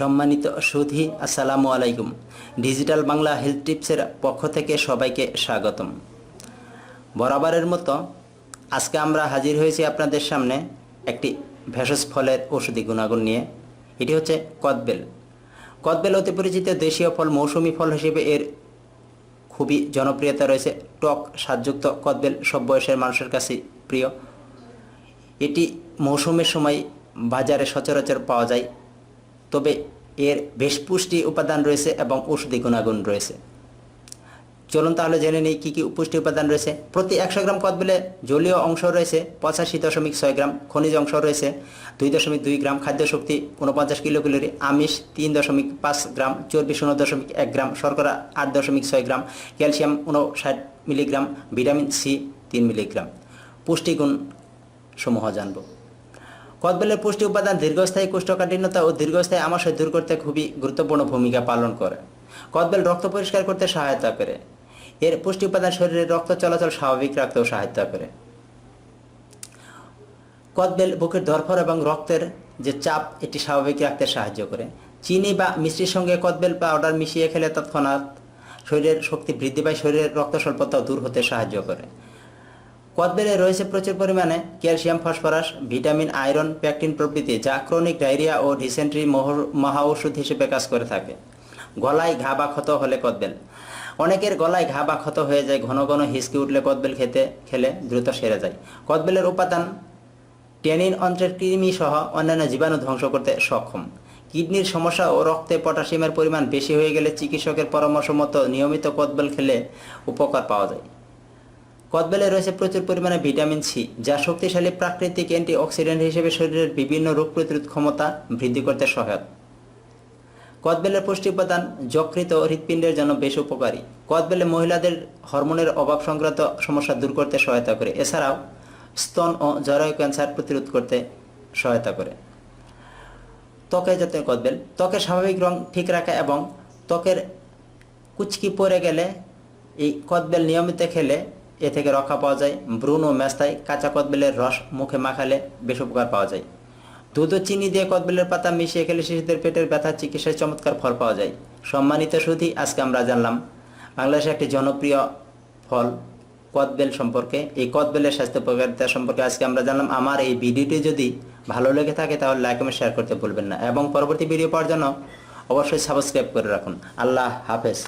সম্মানিত সুধী, আসসালামু আলাইকুম। ডিজিটাল বাংলা হেলথ টিপসের পক্ষ থেকে সবাইকে স্বাগতম। বরাবরের মতো আজকে আমরা হাজির হয়েছি আপনাদের সামনে একটি ভেষজ ফলের ওষুধি গুণাগুণ নিয়ে। এটি হচ্ছে কদবেল। কদবেল অতি পরিচিত দেশীয় ফল, মৌসুমি ফল হিসেবে এর খুবই জনপ্রিয়তা রয়েছে। টক স্বাদযুক্ত কদবেল সব বয়সের মানুষের কাছে প্রিয়। এটি মৌসুমের সময় বাজারে সচরাচর পাওয়া যায়। তবে এর বেশ পুষ্টি উপাদান রয়েছে এবং ঔষধি গুণাগুণ রয়েছে। চলুন তাহলে জেনে নিই কী কী পুষ্টি উপাদান রয়েছে। প্রতি একশো গ্রাম কদবেলে জলীয় অংশ রয়েছে, পঁচাশি দশমিক ছয় গ্রাম খনিজ অংশ রয়েছে, দুই দশমিক দুই গ্রাম খাদ্য শক্তি উনপঞ্চাশ কিলো ক্যালোরি আমিষ তিন দশমিক পাঁচ গ্রাম, চর্বি শূন্য দশমিক এক গ্রাম, শর্করা আট দশমিক ছয় গ্রাম, ক্যালসিয়াম উনষাট মিলিগ্রাম, ভিটামিন সি তিন মিলিগ্রাম। পুষ্টিগুণ সমূহ জানব। কদবেলের পুষ্টি উপাদান দীর্ঘস্থায়ী কোষ্ঠকাঠিন্যতা ও দীর্ঘস্থায়ী আমাশয় দূর করতে খুবই গুরুত্বপূর্ণ ভূমিকা পালন করে। কদবেল রক্ত পরিষ্কার করতে সহায়তা করে। এর পুষ্টি উপাদান শরীরের রক্ত চলাচল স্বাভাবিক রাখতেও সহায়তা করে। কদবেল বুকের ধরফর এবং রক্তের যে চাপ, এটি স্বাভাবিক রাখতে সাহায্য করে। চিনি বা মিষ্টির সঙ্গে কদবেল পাউডার মিশিয়ে খেলে তৎক্ষণাৎ শরীরের শক্তি বৃদ্ধি পায়, শরীরের রক্ত স্বল্পতাও দূর হতে সাহায্য করে। কদবেলে রয়েছে প্রচুর পরিমাণে calcium, phosphorus, vitamin, iron, pectin প্রভৃতি যা ক্রনিক ডায়রিয়া ও ডিসেন্ট্রি মহা ওষুধ হিসেবে কাজ করে থাকে। গলায় ঘা বা ক্ষত হলে কদবেল। অনেকের গলায় ঘা বা ক্ষত হয়ে যায়, ঘন ঘন হিসকি উঠলে কদবেল খেতে, খেলে দ্রুত সেরে যায়। কদবেলের উপাদান টেনিন অন্ত্রের কৃমি সহ অন্যান্য জীবাণু ধ্বংস করতে সক্ষম। কিডনির সমস্যা ও রক্তে পটাশিয়ামের পরিমাণ বেশি হয়ে গেলে চিকিৎসকের পরামর্শ মতো নিয়মিত কদবেল খেলে উপকার পাওয়া যায়। কদবেলে রয়েছে প্রচুর পরিমাণে ভিটামিন সি, যা শক্তিশালী প্রাকৃতিক অ্যান্টিঅক্সিডেন্ট হিসেবে শরীরের বিভিন্ন রোগ প্রতিরোধ ক্ষমতা বৃদ্ধি করতে সহায়ক। কদবেলের পুষ্টি উপাদান যকৃত হৃৎপিণ্ডের জন্য বেশ উপকারী। কদবেলে মহিলাদের হরমোনের অভাব সংক্রান্ত সমস্যা দূর করতে সহায়তা করে। এছাড়াও স্তন ও জরায়ু ক্যান্সার প্রতিরোধ করতে সহায়তা করে। ত্বকে জাতীয় কদবেল, ত্বকের স্বাভাবিক রং ঠিক রাখা এবং ত্বকের কুচকি পড়ে গেলে এই কদবেল নিয়মিত খেলে এ থেকে রক্ষা পাওয়া যায়। ব্রুন ও মেস্তায় কাঁচা কদবেলের রস মুখে মাখালে বেশ উপকার পাওয়া যায়। দুধ ও চিনি দিয়ে কদবেলের পাতা মিশিয়ে খেলে শিশুদের পেটের ব্যথা চিকিৎসায় চমৎকার ফল পাওয়া যায়। সম্মানিত সুধী, আজকে আমরা জানলাম, বাংলাদেশে একটি জনপ্রিয় ফল কদবেল সম্পর্কে। এই কদবেলের স্বাস্থ্য উপকারিতা সম্পর্কে আজকে আমরা জানলাম। আমার এই ভিডিওটি যদি ভালো লেগে থাকে, তাহলে লাইক এবং শেয়ার করতে ভুলবেন না। এবং পরবর্তী ভিডিও পাওয়ার জন্য অবশ্যই সাবস্ক্রাইব করে রাখুন। আল্লাহ হাফেজ।